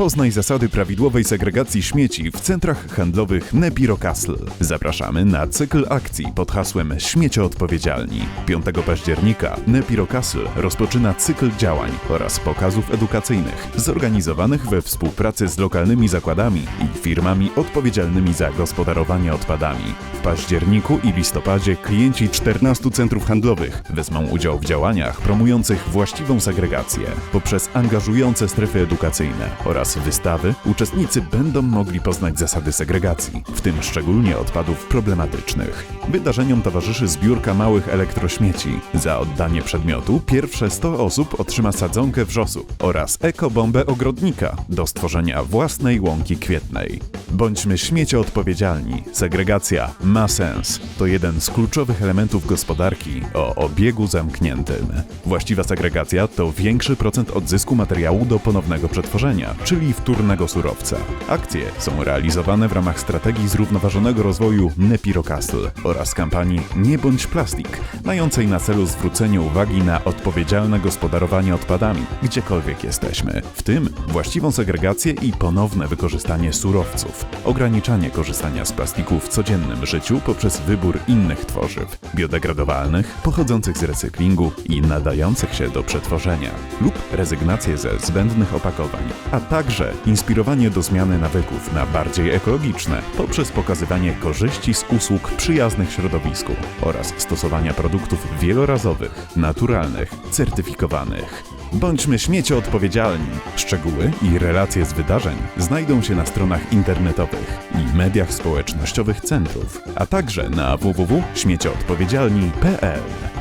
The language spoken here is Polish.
Poznaj zasady prawidłowej segregacji śmieci w centrach handlowych Nepiro Castle. Zapraszamy na cykl akcji pod hasłem Śmiecie Odpowiedzialni. 5 października Nepiro Castle rozpoczyna cykl działań oraz pokazów edukacyjnych zorganizowanych we współpracy z lokalnymi zakładami i firmami odpowiedzialnymi za gospodarowanie odpadami. W październiku i listopadzie klienci 14 centrów handlowych wezmą udział w działaniach promujących właściwą segregację. Poprzez angażujące strefy edukacyjne oraz wystawy uczestnicy będą mogli poznać zasady segregacji, w tym szczególnie odpadów problematycznych. Wydarzeniom towarzyszy zbiórka małych elektrośmieci. Za oddanie przedmiotu pierwsze 100 osób otrzyma sadzonkę wrzosu oraz ekobombę ogrodnika do stworzenia własnej łąki kwietnej. Bądźmy śmiecie odpowiedzialni. Segregacja ma sens. To jeden z kluczowych elementów gospodarki o obiegu zamkniętym. Właściwa segregacja to większy procent odzysku materiału do ponownego przetworzenia, czyli wtórnego surowca. Akcje są realizowane w ramach strategii zrównoważonego rozwoju Nepiro Castle oraz kampanii Nie bądź plastik, mającej na celu zwrócenie uwagi na odpowiedzialne gospodarowanie odpadami, gdziekolwiek jesteśmy, w tym właściwą segregację i ponowne wykorzystanie surowców, ograniczanie korzystania z plastiku w codziennym życiu poprzez wybór innych tworzyw, biodegradowalnych, pochodzących z recyklingu i nadających się do przetworzenia, lub rezygnację ze zbędnych opakowań, a także inspirowanie do zmiany nawyków na bardziej ekologiczne poprzez pokazywanie korzyści z usług przyjaznych środowisku oraz stosowania produktów wielorazowych, naturalnych, certyfikowanych. Bądźmy śmiecie odpowiedzialni. Szczegóły i relacje z wydarzeń znajdą się na stronach internetowych i mediach społecznościowych centrów, a także na www.śmiecioodpowiedzialni.pl.